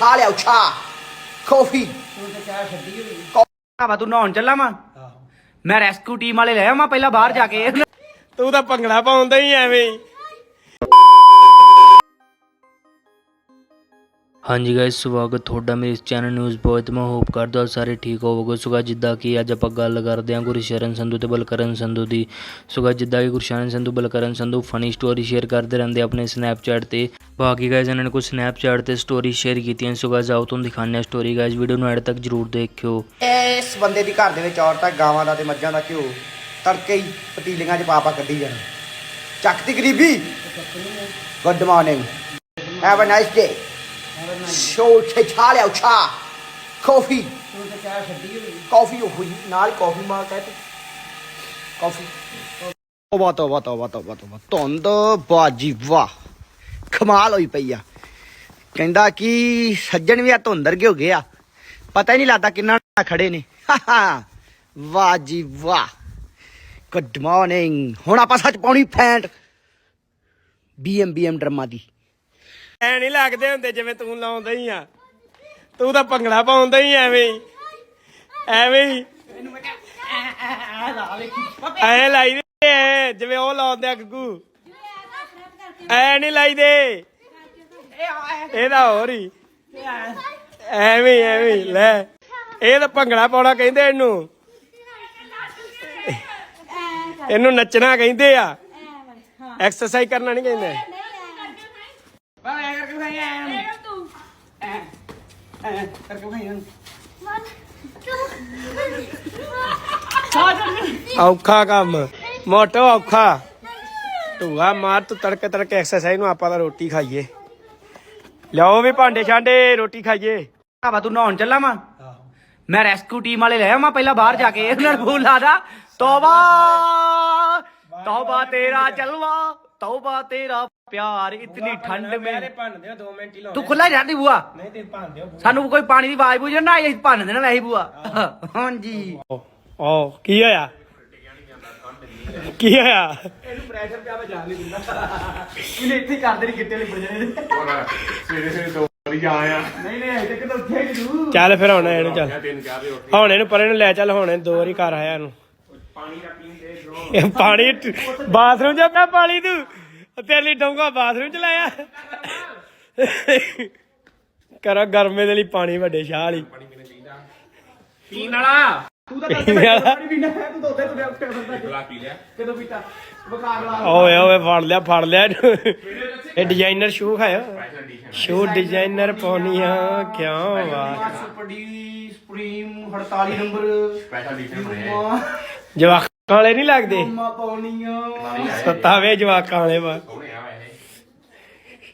ਖਾ ਲਿਆ ਉਛਾ। ਕਾਫੀ ਤੂੰ ਤੇ ਚਾਹ ਛੱਡੀ ਹੋਈ ਆਵਾ ਤੂੰ ਨਹਾਉਣ ਚੱਲਾ ਵਾ? ਮੈਂ ਰੈਸਕਿਊ ਟੀਮ ਵਾਲੇ ਲੈ ਆਵਾਂ ਪਹਿਲਾਂ ਬਾਹਰ ਜਾ ਕੇ। ਤੂੰ ਤਾਂ ਭੰਗੜਾ ਪਾਉਂਦਾ ਹੀ ਐਵੇਂ ਹੀ। ਹਾਂਜੀ ਗਾਇਸ ਸਵਾਗਤ ਤੁਹਾਡਾ ਮੇਰੇ ਇਸ ਚੈਨਲ ਨਿਊਜ਼ ਬੋਏ ਤੇ। ਮੈਂ ਹੋਪ ਕਰਦਾ ਸਾਰੇ ਠੀਕ ਹੋਵੋਗੇ। ਸੁਗਾ ਜਿੱਦਾਂ ਕਿ ਅੱਜ ਆਪਾਂ ਗੱਲ ਕਰਦੇ ਹਾਂ ਗੁਰਸ਼ਰਨ ਸੰਧੂ ਤੇ ਬਲਕਰਨ ਸੰਧੂ ਦੀ। ਸੁਗਾ ਜਿੱਦਾਂ ਕਿ Gursharan Sandhu, Balkaran Sandhu funny story share ਕਰਦੇ ਰਹਿੰਦੇ ਆਪਣੇ ਸਨੈਪਚੈਟ ਤੇ। ਬਾਕੀ ਗਾਇਸ ਇਹਨਾਂ ਨੇ ਕੁਝ ਸਨੈਪਚੈਟ ਤੇ ਸਟੋਰੀ ਸ਼ੇਅਰ ਕੀਤੀਆਂ ਸੁਗਾ ਜਾਓ ਤੁਹਾਨੂੰ ਦਿਖਾਉਂਦੇ ਹਾਂ ਸਟੋਰੀ ਗਾਇਸ ਵੀਡੀਓ ਨੂੰ ਐਡ ਤੱਕ ਜਰੂਰ ਦੇਖਿਓ। ਇਸ ਬੰਦੇ ਦੀ ਘਰ ਦੇ ਵਿੱਚ ਔਰਤਾਂ ਗਾਵਾਂ ਦਾ ਤੇ ਮੱਝਾਂ ਦਾ ਘਿਓ। ਤੜਕੇ ਹੀ ਪਤੀਲੀਆਂ 'ਚ ਪਾ ਕੱਢੀ ਜਾਣ। ਚੱਕ ਦੀ ਗਰੀਬੀ। Good morning have a nice day show ਛਾ ਲਿਆ ਉਛਾ। ਕਾਫੀ। ਤੂੰ ਤੇ ਚਾਹ ਛੱਡੀ ਹੋਈ ਕਾਫੀ ਹੋਈ ਨਾਲ ਕਾਫੀ। ਮਾਰ ਕਹਤੇ ਕਾਫੀ ਤੋਬਾ ਤੋਬਾ ਤੋਬਾ ਤੋਬਾ ਤੋਬਾ ਧੁੰਦ, ਬਾਜੀ, ਵਾਹ। ਕਮਾਲ ਹੋਈ ਪਈ ਆ। ਕਹਿੰਦਾ ਕਿ ਸੱਜਣ ਵੀ ਆ, ਧੁੰਦਰ ਹੋ ਗਿਆ ਪਤਾ ਹੀ ਨਹੀਂ ਲੱਗਦਾ ਕਿੰਨਾ ਖੜੇ ਨੇ। ਵਾਹ ਜੀ, ਵਾਹ। ਗੁੱਡ ਮਾਰਨਿੰਗ ਹੁਣ ਆਪਾਂ ਸੱਚ ਪਾਉਣੀ ਫੈਂਟ। ਬੀਐਮ ਬੀਐਮ ਡਰਮਾ ਦੀ। ਐ ਨਹੀਂ ਲੱਗਦੇ ਹੁੰਦੇ ਜਿਵੇਂ ਤੂੰ ਲਾਉਂਦਾ ਹੀ ਆ। ਤੂੰ ਤਾਂ ਭੰਗੜਾ ਪਾਉਂਦਾ ਹੀ ਐਵੇਂ ਹੀ। ਐਵੇਂ ਹੀ। ਐ ਲਾਈਦੇ ਐ ਜਿਵੇਂ ਉਹ ਲਾਉਂਦੇ ਆ ਗੱਗੂ। ਐ ਨਹੀਂ ਲਾਈਦੇ ਇਹਦਾ ਹੋਰ ਹੀ। ਐਵੇਂ ਐਵੇਂ ਲੈ। ਇਹ ਤਾਂ ਭੰਗੜਾ ਪਾਉਣਾ ਕਹਿੰਦੇ ਇਹਨੂੰ। ਇਹਨੂੰ ਨੱਚਣਾ ਕਹਿੰਦੇ ਆ। ਐਕਸਰਸਾਈਜ਼ ਕਰਨਾ ਨਹੀਂ ਕਹਿੰਦੇ। ਔਖਾ ਕੰਮ ਮੋਟੋ ਔਖਾ। ਢੂਆ ਮਾਰ ਤੂੰ ਤੜਕੇ ਤੜਕੇ ਐਕਸਰਸਾਈਜ਼ ਨੂੰ ਆਪਾਂ ਤਾਂ ਰੋਟੀ ਖਾਈਏ। ਲਿਆਓ ਵੀ ਭਾਂਡੇ ਛਾਂਡੇ ਰੋਟੀ ਖਾਈਏ। ਆਵਾ ਤੂੰ ਨਹਾਉਣ ਚੱਲਾ ਵਾ? ਮੈਂ ਰੈਸਕਿਊ ਟੀਮ ਵਾਲੇ ਲੈ ਆਵਾਂ ਪਹਿਲਾਂ ਬਾਹਰ ਜਾ ਕੇ ਉਹਨਾਂ ਨੂੰ ਫੋਨ ਲਾਦਾ ਤੋਬਾ ਤੋਬਾ ਤੇਰਾ ਚਲਵਾ। ਤੋਬਾ ਤੇਰਾ ਪਿਆਰ ਇਤਨੀ ਠੰਡ ਮੇ ਭੰਨ ਦਿਓ 2 ਮਿੰਟ ਹੀ ਤੂੰ ਖੁੱਲਾ ਜਾਂਦੀ ਬੂਆ। ਨਹੀਂ ਤੇ ਭੰਨ ਦਿਓ ਸਾਨੂੰ ਕੋਈ ਪਾਣੀ ਦੀ ਆਵਾਜ਼ ਬੂਝ ਨਾ ਆਈ ਭੰਨ ਦੇਣਾ ਵੈਸੇ ਬੂਆ। ਹਾਂਜੀ। ਓ ਕੀ ਹੋਇਆ? ਕੀ ਹੋਇਆ? ਇਹਨੂੰ ਪ੍ਰੈਸ਼ਰ ਪਿਆ ਮੈਂ ਜਾਣ ਨਹੀਂ ਦਿੰਦਾ। ਇਹਨੇ ਇੱਥੇ ਹੀ ਕਰਦੇ ਨਹੀਂ ਗਿੱਟੇ ਲਿਪੜ ਜਾਣੇ ਨੇ। ਸਵੇਰੇ ਸਵੇਰੇ ਦੋ ਵਾਰੀ ਜਾ ਆਇਆ ਨਹੀਂ ਨਹੀਂ ਅਜੇ ਤੱਕ ਤਾਂ ਉੱਠਿਆ ਹੀ ਤੂੰ। ਚੱਲ ਫਿਰ ਹੁਣ ਇਹਨੂੰ ਚੱਲ। ਤਿੰਨ ਚਾਰ ਦੇ ਉੱਠ ਹੁਣ ਇਹਨੂੰ ਪਰੇ ਨੂੰ ਲੈ ਚੱਲ ਹੁਣ ਇਹ ਦੋ ਵਾਰੀ ਘਰ ਆਇਆ ਇਹਨੂੰ। ਪਾਣੀ ਦਾ ਪੀਣ ਦੇ ਜੋ। ਇਹ ਪਾਣੀ ਟ- ਬਾਥਰੂਮ ਚ ਪਿਆ ਪਾਣੀ ਤੂੰ ਤੇਰੇ ਲਈ ਡੋਂਗਾ ਬਾਥਰੂਮ ਚ ਲਾਇਆ। ਕਰੋ ਗਰਮੇ ਦੇ ਲਈ ਪਾਣੀ ਵੱਡੇ ਸ਼ਾਹ ਵਾਲੀ ਪੀਣ ਵਾਲਾ। ਤੂੰ ਤਾਂ ਦੱਸ ਪਾਣੀ ਪੀਣਾ ਹੈ ਤੂੰ ਤਾਂ ਉੱਥੇ ਤੁਰਿਆ ਉੱਠਿਆ ਫਿਰਦਾ ਗਲਾ ਪੀ ਲਿਆ? ਕਦੋਂ ਪੀਤਾ? ਬੁਖਾਰ ਲਾ ਓਏ ਓਏ ਫੜ ਲਿਆ ਫੜ ਲਿਆ। ਇਹ ਡਿਜ਼ਾਈਨਰ ਸ਼ੂ ਖਾਇਆ? ਸਪੈਸ਼ਲ ਐਡੀਸ਼ਨ ਸ਼ੂ ਡਿਜ਼ਾਈਨਰ ਪਾਉਣੀਆਂ ਕਿਉਂ ਵਾ super D supreme 48 number. Special edition ਬਣਿਆ। ਜਵਾਕਾਂ ਵਾਲੇ ਨਹੀਂ ਲੱਗਦੇ? ਮਾ ਪਾਉਣੀਆਂ। ਸਤਾਵੇ ਜਵਾਕਾਂ ਵਾਲੇ ਵਾ ਸੋਹਣੇ ਆ ਵੈਸੇ?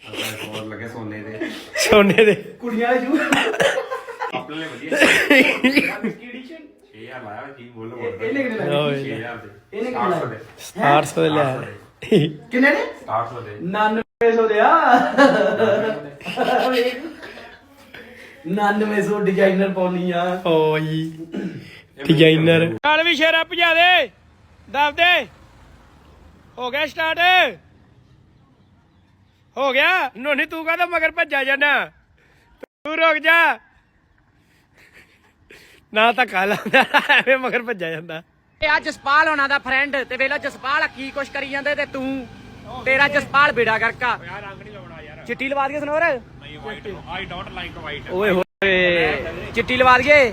ਆਪਣੇ ਹੋਰ ਲੱਗੇ ਸੋਨੇ ਦੇ। ਸੋਨੇ ਦੇ। ਕੁੜੀਆਂ ਵਾਲੇ ਜੂ ਆਪਣੇ ਲਈ ਵਧੀਆ। 6000 ਲਾਇਆ ਕੀ ਬੋਲ ਬੋਲ ਇਹਨੇ ਕਿੰਨੇ ਲਾਏ? ਓਏ। 6000 ਦੇ। ਇਹਨੇ ਕਿੰਨੇ ਲਾਏ? 800 ਦੇ। 800 ਦੇ ਲਿਆ। ਕਿੰਨੇ ਨੇ? 800 ਦੇ। 9900 ਦੇ ਆ। 9900 ਡਿਜ਼ਾਈਨਰ ਪਾਉਣੀਆਂ ਓਏ। ਡਿਜ਼ਾਈਨਰ ਚੱਲ ਵੀ ਸ਼ੇਰਾ ਭਜਾ ਦੇ। ਦੱਬ ਦੇ। ਹੋ ਗਿਆ ਸਟਾਰਟ ਹੋ ਗਿਆ। ਨੋਨੀ ਤੂੰ ਕਾਹਦਾ ਮਗਰ ਭੱਜਾ ਜਾਣਾ ਤੂੰ ਰੁਕ ਜਾ। ਨਾ ਤਾਂ ਕਾਲਾ ਐਵੇਂ ਮਗਰ ਭੱਜਾ ਜਾਂਦਾ। ਇਹ ਆ ਜਸਪਾਲ ਹੋਣਾ ਦਾ ਫਰੈਂਡ ਤੇ ਵੇਲਾ ਜਸਪਾਲ ਕੀ ਕੁਛ ਕਰੀ ਜਾਂਦੇ ਤੇ ਤੂੰ। ਤੇਰਾ ਜਸਪਾਲ ਬੇੜਾ ਕਰਕਾ ਯਾਰ ਰੰਗ ਨਹੀਂ ਲਾਉਣਾ ਯਾਰ। ਚਿੱਟੀ ਲਵਾ ਦਈਏ ਸਨੋਰ? ਨਹੀਂ white I don't like white ਓਏ ਹੋਏ। ਚਿੱਟੀ ਲਵਾ ਦਈਏ।